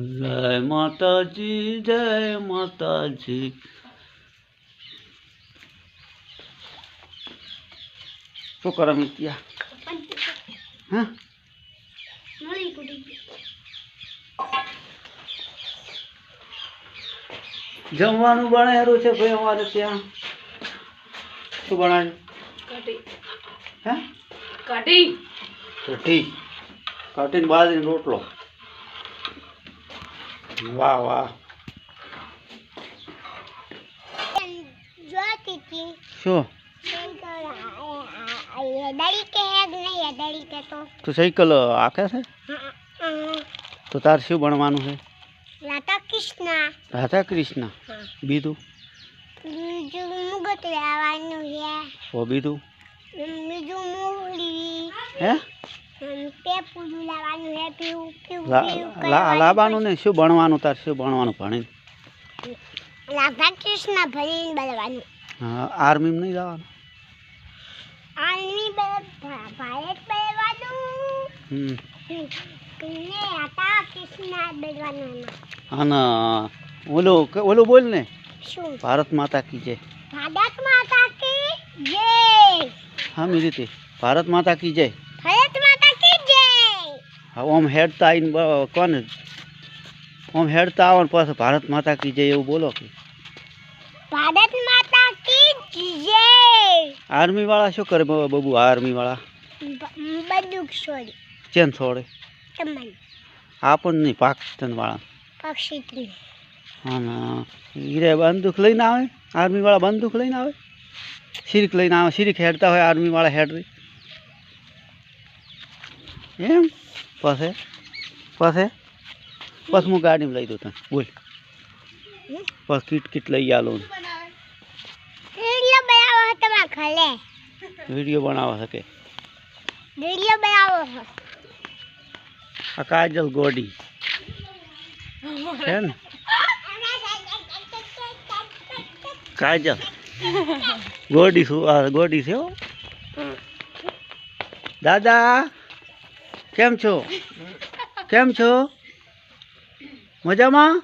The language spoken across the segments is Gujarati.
જય માતાજી જય માતાજી શું કરો મિત્યા હા જમવાનું બનાવેલું છે ભાઈ અમારે ત્યાં। શું બનાવ્યું? હે કઢી. કઢી. કઢીને બાજરીનો રોટલો. વાહ વાહ. શું? તો. સાયકલ આખે છે? તો તાર શું ભણવાનું છે? રાધા કૃષ્ણ રાધા કૃષ્ણ બીજું? બીજું મુગટ લેવાનું છે. ઓ બીજું? બીજું મૂળી હે? લાવવાનું ને શું ભણવાનું તાર શું ભણવાનું ભણી રાધા કૃષ્ણ ભણીને બનવાનું. હા આર્મીમાં નહીં જવાનું આર્મી ભારત બનવાનું. હમ. ને રાધા કૃષ્ણ બનવાનું અને ઓલું ક- ઓલું બોલ ને. શું? ભારત માતા કી જય. ભારત માતા કી જય. હા મી રીતે ભારત માતા કી જય. ઓમ હેડતા આવીને કોને? ઓમ હેડતા આવો ને પાછું ભારત માતા કી જય એવું બોલો કે. ભારત માતા કી જય! આર્મી વાળા શું કરે બબુ આર્મી વાળા? બધું છોડે. ચેન છોડે? તમને? આપણને નહીં પાકિસ્તાન વાળા. પક્ષી હા હીરે બંદૂક લઈને આવે? આર્મી વાળા બંદૂક લઈને આવે? સિરીક લઈને આવે સિરીક હેડતા હોય આર્મી વાળા હેડ એમ? પાસે? પાસે? બસ હું ગાડીમાં લઈ દઉં તને. બોલ. બસ કીટ કીટ લઈ આલો. વીડિયો બનાવો તમારા ઘરે. વીડિયો બનાવવા શકે વીડિયો બનાવો. આ કાજલ ગોડી. છે ને? કાજલ. ગોડી શું ગોડી છે દાદા! કેમ છો? કેમ છો? મજામાં?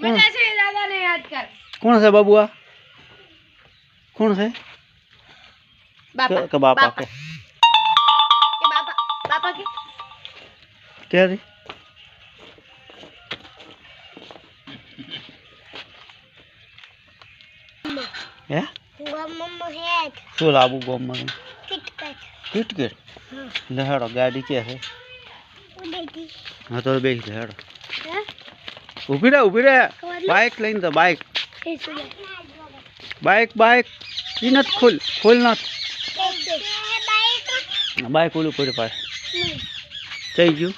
કોણ? છે બાબુઆ કોણ છે બાબુ આ? કોણ છે? બાપા. કે- કે બાપા. કે. કે બાપા. બાપા ક્યારે હે? શું લાવું ગોમમાં? કિટકટ કિટકેટ લહેડો ગાડી કે છે હા તો બે લહેડો ઊભી ઊભી રહે ઊભી રહે બાઇક લઈને તો બાઇક બાઇક બાઇક ઈ નથી ખોલ ખોલ નથ. બાઈક બાઇક ઓલું પડી પાડે થઈ ગયું.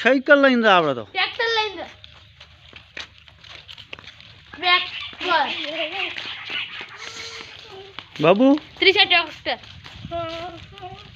સાયકલ લઈને તો આપણે તો. ટ્રેક્ટર લઈને ટ્રેક્ટર. બાબુ? ત્રીસ ટ્રેક્ટર. Ha ha ha.